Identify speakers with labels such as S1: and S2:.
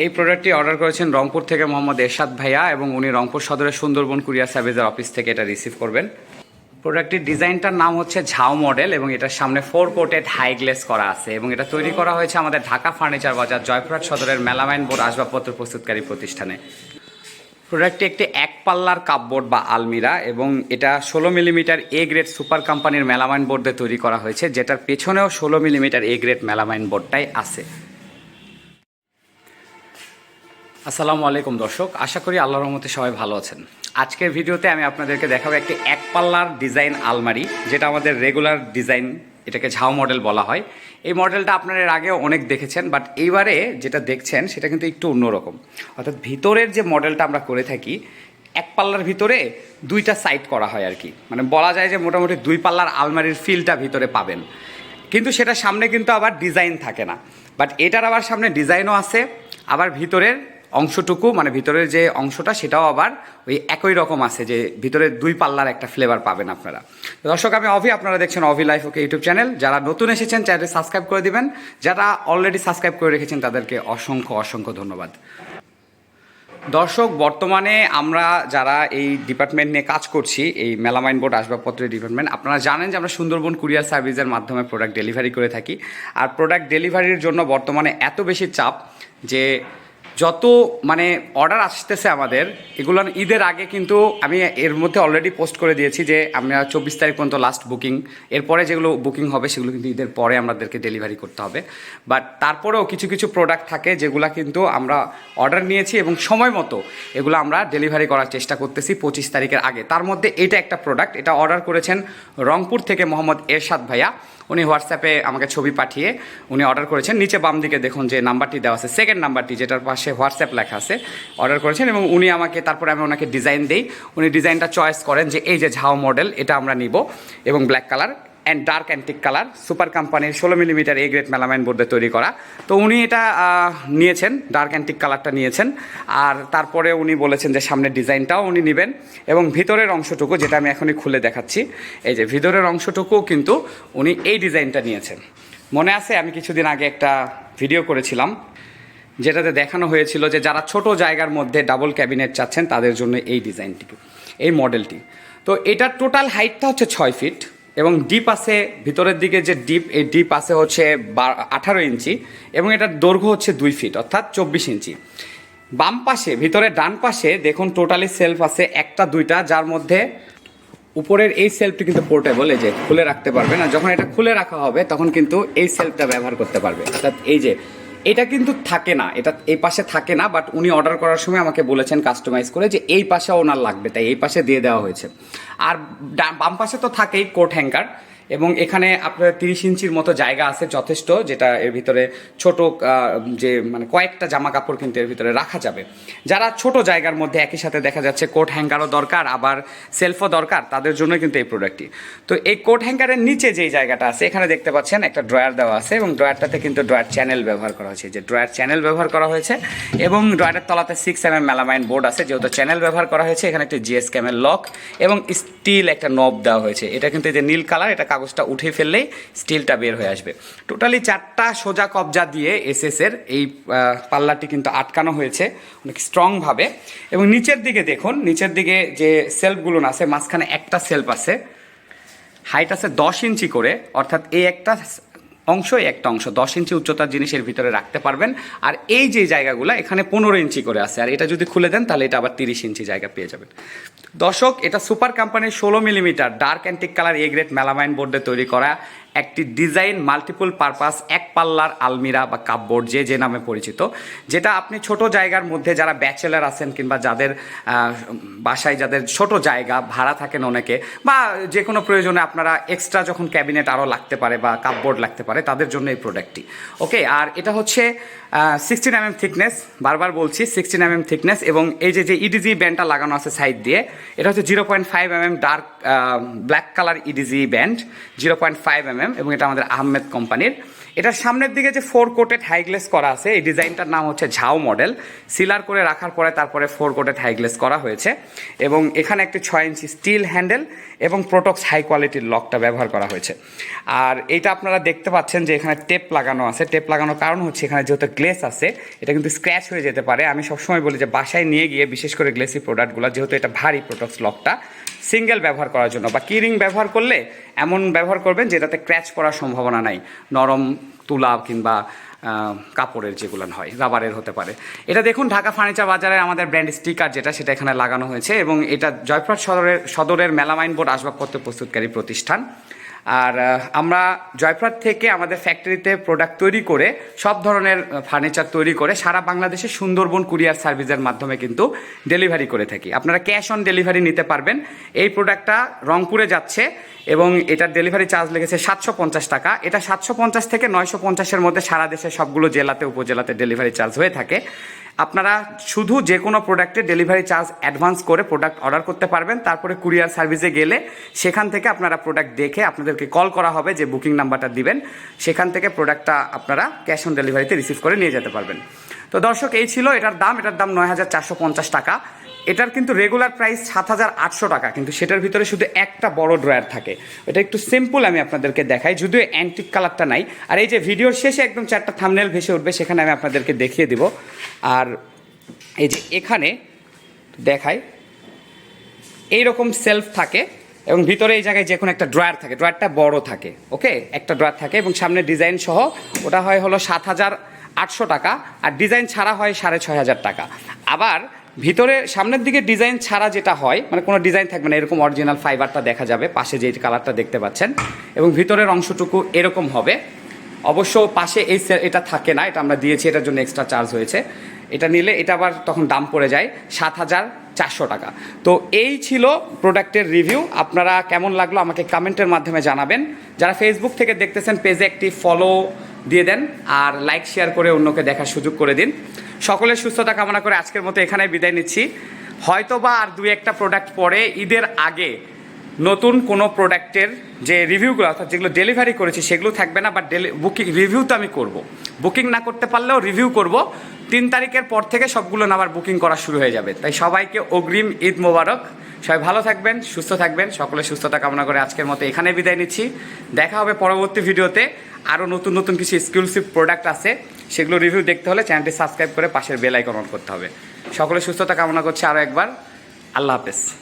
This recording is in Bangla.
S1: এই প্রোডাক্টটি অর্ডার করেছেন রংপুর থেকে মোহাম্মদ এরশাদ ভাইয়া এবং উনি রংপুর সদরের সুন্দরবন কুরিয়ার সার্ভিসের অফিস থেকে এটা রিসিভ করবেন। প্রোডাক্টটির ডিজাইনটার নাম হচ্ছে ঝাও মডেল এবং এটার সামনে ফোর কোটেড হাই গ্লেস করা আছে এবং এটা তৈরি করা হয়েছে আমাদের ঢাকা ফার্নিচার বাজার, জয়পুরহাট সদরের মেলামাইন বোর্ড আসবাবপত্র প্রস্তুতকারী প্রতিষ্ঠানে। প্রোডাক্টটি একটি এক পাল্লার কাপবোর্ড বা আলমিরা এবং এটা ষোলো মিলিমিটার এ গ্রেড সুপার কোম্পানির মেলামাইন বোর্ড তৈরি করা হয়েছে, যেটার পেছনেও ষোলো মিলিমিটার এ গ্রেড মেলামাইন বোর্ডটাই আছে। আসসালামু আলাইকুম দর্শক, আশা করি আল্লাহর রহমতে সবাই ভালো আছেন। আজকের ভিডিওতে আমি আপনাদেরকে দেখাবো একটি এক পাল্লার ডিজাইন আলমারি, যেটা আমাদের রেগুলার ডিজাইন এটাকে ঝাও মডেল বলা হয়। এই মডেলটা আপনারা এর আগেও অনেক দেখেছেন, বাট এইবারে যেটা দেখছেন, সেটা কিন্তু একটু অন্যরকম। অর্থাৎ ভিতরের যে মডেলটা আমরা করে থাকি এক পাল্লার ভিতরে দুইটা সাইড করা হয় আর কি। মানে বলা যায় যে মোটামুটি দুই পাল্লার আলমারির ফিলটা ভিতরে পাবেন। কিন্তু সেটা সামনে কিন্তু আবার ডিজাইন থাকে না। বাট এটার আবার সামনে ডিজাইনও আছে, আবার ভিতরের অংশটুকু মানে ভিতরের যে অংশটা, সেটাও আবার ওই একই রকম আছে যে ভিতরে দুই পাল্লার একটা ফ্লেভার পাবেন আপনারা। দর্শক, আমি অভি, আপনারা দেখছেন Abhi life okay YouTube channel যারা নতুন এসেছেন, চ্যানেলটি সাবস্ক্রাইব করে দিবেন। যারা অলরেডি সাবস্ক্রাইব করে রেখেছেন, তাদেরকে অসংখ্য অসংখ্য ধন্যবাদ। দর্শক, বর্তমানে আমরা যারা এই ডিপার্টমেন্ট নিয়ে কাজ করছি, এই মেলামাইন বোর্ড আসবাবপত্রের ডিপার্টমেন্ট আপনারা জানেন যে আমরা সুন্দরবন কুরিয়ার সার্ভিসের মাধ্যমে প্রোডাক্ট ডেলিভারি করে থাকি। আর প্রোডাক্ট ডেলিভারির জন্য বর্তমানে এত বেশি চাপ যে যত মানে অর্ডার আসতেছে আমাদের, এগুলো ঈদের আগে কিন্তু আমি এর মধ্যে অলরেডি পোস্ট করে দিয়েছি যে, আমরা চব্বিশ তারিখ পর্যন্ত লাস্ট বুকিং এরপরে যেগুলো বুকিং হবে সেগুলো কিন্তু ঈদের পরে আমাদেরকে ডেলিভারি করতে হবে। বাট তারপরেও কিছু কিছু প্রোডাক্ট থাকে যেগুলো কিন্তু আমরা অর্ডার নিয়েছি এবং সময় মতো এগুলো আমরা ডেলিভারি করার চেষ্টা করতেছি পঁচিশ তারিখের আগে। তার মধ্যে এটা একটা প্রোডাক্ট এটা অর্ডার করেছেন রংপুর থেকে মোহাম্মদ এরশাদ ভাইয়া। উনি হোয়াটসঅ্যাপে আমাকে ছবি পাঠিয়ে উনি অর্ডার করেছেন। নিচে বাম দিকে দেখুন যে নাম্বারটি দেওয়া আছে সেকেন্ড নাম্বারটি যেটার পাশে হোয়াটসঅ্যাপ লেখা আছে, অর্ডার করেছেন এবং উনি আমাকে, তারপরে আমি ওনাকে ডিজাইন দিই। উনি ডিজাইনটা চয়েস করেন যে এই যে ঝাও মডেল এটা আমরা নিব এবং black colour and dark antique colour super কোম্পানির ষোলো মিলিমিটার এ গ্রেড মেলামাইন বোর্ডে তৈরি করা। তো উনি এটা নিয়েছেন ডার্ক অ্যান্টিক কালারটা নিয়েছেন। আর তারপরে উনি বলেছেন যে সামনের ডিজাইনটাও উনি নেবেন। এবং ভিতরের অংশটুকু যেটা আমি এখনই খুলে দেখাচ্ছি, এই যে ভিতরের অংশটুকুও কিন্তু উনি এই ডিজাইনটা নিয়েছেন। মনে আছে, আমি কিছুদিন আগে একটা ভিডিও করেছিলাম, যেটাতে দেখানো হয়েছিল যে যারা ছোট জায়গার মধ্যে ডাবল ক্যাবিনেট চাচ্ছেন, তাদের জন্য এই ডিজাইনটি, এই মডেলটি তো এটার টোটাল হাইটটা হচ্ছে ছয় ফিট এবং ডিপ আছে, ভিতরের দিকে যে ডিপ এই ডিপ আছে হচ্ছে আঠারো ইঞ্চি এবং এটার দৈর্ঘ্য হচ্ছে দুই ফিট অর্থাৎ চব্বিশ ইঞ্চি। বাম পাশে, ভিতরে ডান পাশে দেখুন টোটালি সেলফ আছে, একটা, দুইটা, যার মধ্যে উপরের এই সেলফটি কিন্তু পোর্টেবল এই যে খুলে রাখতে পারবে না। যখন এটা খুলে রাখা হবে, তখন কিন্তু এই সেলফটা ব্যবহার করতে পারবে। অর্থাৎ এই যে এটা কিন্তু থাকে না, এটা এই পাশে থাকে না বাট উনি অর্ডার করার সময় আমাকে বলেছেন কাস্টমাইজ করে যে এই পাশে ওনার লাগবে, তাই এই পাশে দিয়ে দেওয়া হয়েছে। আর বাম পাশে তো থাকেই কোট হ্যাঙ্কার এবং এখানে আপনার তিরিশ ইঞ্চির মতো জায়গা আছে যথেষ্ট, যেটা এর ভিতরে ছোট যে মানে কয়েকটা জামা কাপড় কিন্তু এর ভিতরে রাখা যাবে। যারা ছোট জায়গার মধ্যে একই সাথে দেখা যাচ্ছে কোট হ্যাঙ্গারও দরকার, আবার সেলফও দরকার, তাদের জন্য কিন্তু এই প্রোডাক্টটি তো এই কোট হ্যাঙ্গারের নিচে যেই জায়গাটা আছে, এখানে দেখতে পাচ্ছেন একটা ড্রয়ার দেওয়া আছে এবং ড্রয়ারটাতে কিন্তু ড্রয়ার চ্যানেল ব্যবহার করা হয়েছে। যে ড্রয়ার চ্যানেল ব্যবহার করা হয়েছে এবং ড্রয়ারের তলাতে six M M melamine board আছে, যেহেতু চ্যানেল ব্যবহার করা হয়েছে, এখানে একটি জিএস ক্যামেল লক এবং স্টিল একটা নব দেওয়া হয়েছে। এটা কিন্তু যে নীল কালার এটা কাগজটা উঠে ফেললেই স্টিলটা বের হয়ে আসবে। টোটালি চারটা সোজা কবজা দিয়ে এসএসের এই পাল্লাটি কিন্তু আটকানো হয়েছে অনেক স্ট্রংভাবে এবং নিচের দিকে দেখুন, নিচের দিকে যে সেলফগুলো আছে, মাঝখানে একটা সেলফ আছে। হাইট আছে দশ ইঞ্চি করে, অর্থাৎ এই একটা অংশ একটা অংশ। দশ ইঞ্চি উচ্চতার জিনিসের ভিতরে রাখতে পারবেন। আর এই যে জায়গাগুলো, এখানে পনেরো ইঞ্চি করে আছে। আর এটা যদি খুলে দেন, তাহলে এটা আবার তিরিশ ইঞ্চি জায়গা পেয়ে যাবেন। দর্শক, এটা সুপার কোম্পানির ষোলো millimetre dark antique colour A grade melamine বোর্ডে তৈরি করা। একটি ডিজাইন মাল্টিপল পারপাস, এক পাল্লার আলমিরা বা কাপবোর্ড, যে যে নামে পরিচিত, যেটা আপনি ছোট জায়গার মধ্যে যারা ব্যাচেলার আছেন কিংবা যাদের বাসায় যাদের ছোট জায়গা, ভাড়া থাকেন অনেকে, বা যে কোনো প্রয়োজনে আপনারা এক্সট্রা যখন ক্যাবিনেট আরও লাগতে পারে বা কাপবোর্ড লাগতে পারে, তাদের জন্য এই প্রোডাক্টটি ওকে আর এটা হচ্ছে সিক্সটিন এম এম থিকনেস বারবার বলছি সিক্সটিন এম এম থিকনেস এবং এই যে যে ইডিজি ব্যান্ডটা লাগানো আছে সাইড দিয়ে, এটা হচ্ছে zero point five M M dark black colour edge band zero point five M M এবং এটা আমাদের আহমেদ কোম্পানির। এটার সামনের দিকে যে ফোর কোটেড হাইগ্লেস করা আছে, এই ডিজাইনটার নাম হচ্ছে ঝাও মডেল সিলার করে রাখার পরে তারপরে ফোর কোটেড হাইগ্লেস করা হয়েছে এবং এখানে একটি ছয় ইঞ্চি স্টিল হ্যান্ডেল এবং প্রোটক্স হাই কোয়ালিটির লকটা ব্যবহার করা হয়েছে। আর এইটা আপনারা দেখতে পাচ্ছেন যে এখানে টেপ লাগানো আছে। টেপ লাগানোর কারণ হচ্ছে এখানে যেহেতু গ্লেস আছে, এটা কিন্তু স্ক্র্যাচ হয়ে যেতে পারে। আমি সবসময় বলি যে বাসায় নিয়ে গিয়ে বিশেষ করে গ্লেসি প্রোডাক্টগুলো যেহেতু এটা ভারী প্রোটক্স লকটা সিঙ্গেল ব্যবহার করার জন্য বা কিরিং ব্যবহার করলে এমন ব্যবহার করবেন যেটাতে ক্র্যাচ পড়ার সম্ভাবনা নাই, নরম তুলা কিংবা কাপড়ের যেগুলো হয়, রাবারের হতে পারে। এটা দেখুন, ঢাকা ফার্নিচার বাজারে আমাদের ব্র্যান্ড স্টিকার যেটা, সেটা এখানে লাগানো হয়েছে এবং এটা জয়প্রাট সদরের সদরের মেলামাইন বোর্ড আসবাবপত্র প্রস্তুতকারী প্রতিষ্ঠান। আর আমরা জয়পুরহাট থেকে আমাদের ফ্যাক্টরিতে প্রোডাক্ট তৈরি করে, সব ধরনের ফার্নিচার তৈরি করে সারা বাংলাদেশে সুন্দরবন কুরিয়ার সার্ভিসের মাধ্যমে কিন্তু ডেলিভারি করে থাকি। আপনারা ক্যাশ অন ডেলিভারি নিতে পারবেন। এই প্রোডাক্টটা রংপুরে যাচ্ছে এবং এটার ডেলিভারি চার্জ লেগেছে সাতশো পঞ্চাশ টাকা। এটা সাতশো পঞ্চাশ থেকে নয়শো পঞ্চাশের মধ্যে সারা দেশে সবগুলো জেলাতে, উপজেলাতে ডেলিভারি চার্জ হয়ে থাকে। আপনারা শুধু যে কোনো প্রোডাক্টের ডেলিভারি চার্জ অ্যাডভান্স করে প্রোডাক্ট অর্ডার করতে পারবেন, তারপরে কুরিয়ার সার্ভিসে গেলে সেখান থেকে আপনারা প্রোডাক্ট দেখে আপনাদেরকে কল করা হবে যে বুকিং নাম্বারটা দিবেন, সেখান থেকে প্রোডাক্টটা আপনারা ক্যাশ অন ডেলিভারিতে রিসিভ করে নিয়ে যেতে পারবেন। তো দর্শক, এই ছিল এটার দাম এটার দাম নয় হাজার চারশো পঞ্চাশ টাকা। এটার কিন্তু রেগুলার প্রাইস সাত হাজার আটশো টাকা, কিন্তু সেটার ভিতরে শুধু একটা বড় ড্রয়ার থাকে। এটা একটু সিম্পল আমি আপনাদেরকে দেখাই, যদিও অ্যান্টিক কালারটা নাই। আর এই যে ভিডিওর শেষে একদম চারটা থামনেল ভেসে উঠবে, সেখানে আমি আপনাদেরকে দেখিয়ে দিব। আর এই যে এখানে দেখাই, এইরকম সেলফ থাকে এবং ভিতরে এই জায়গায় যে কোনো একটা ড্রয়ার থাকে ড্রয়ারটা বড় থাকে ওকে একটা ড্রয়ার থাকে এবং সামনে ডিজাইন সহ ওটা হয় হলো সাত হাজার আটশো টাকা, আর ডিজাইন ছাড়া হয় সাড়ে ছয় হাজার টাকা। আবার ভিতরে সামনের দিকে ডিজাইন ছাড়া যেটা হয় মানে কোনো ডিজাইন থাকবে না, এরকম অরিজিনাল ফাইবারটা দেখা যাবে, পাশে যে কালারটা দেখতে পাচ্ছেন, এবং ভিতরের অংশটুকু এরকম হবে। অবশ্য পাশে এই এটা থাকে না, এটা আমরা দিয়েছি, এটার জন্য এক্সট্রা চার্জ হয়েছে। এটা নিলে এটা আবার তখন দাম পড়ে যায় সাত হাজার চারশো টাকা। তো এই ছিল প্রোডাক্টের রিভিউ আপনারা কেমন লাগল আমাকে কমেন্টের মাধ্যমে জানাবেন। যারা ফেসবুক থেকে দেখতেছেন পেজে একটি ফলো দিয়ে দেন, আর লাইক শেয়ার করে অন্যকে দেখার সুযোগ করে দিন। সকলের সুস্থতা কামনা করে আজকের মতো এখানে বিদায় নিচ্ছি। হয়তো বা আর দুই একটা প্রোডাক্ট পরে, ঈদের আগে নতুন কোনো প্রোডাক্টের যে রিভিউগুলো অর্থাৎ যেগুলো ডেলিভারি করেছি, সেগুলো থাকবে না বাট বুকিং রিভিউ তো আমি করব। বুকিং না করতে পারলেও রিভিউ করব। তিন তারিখের পর থেকে সবগুলো আবার বুকিং করা শুরু হয়ে যাবে। তাই সবাইকে অগ্রিম ঈদ মোবারক। সবাই ভালো থাকবেন, সুস্থ থাকবেন। সকলের সুস্থতা কামনা করে আজকের মতো এখানে বিদায় নিচ্ছি। দেখা হবে পরবর্তী ভিডিওতে আরও নতুন নতুন কিছু এক্সক্লুসিভ প্রোডাক্ট আছে, সেগুলো রিভিউ দেখতে হলে চ্যানেলটি সাবস্ক্রাইব করে পাশের বেল আইকন অন করতে হবে। সকলে সুস্থতা কামনা করছি আরও একবার। আল্লাহ হাফেজ।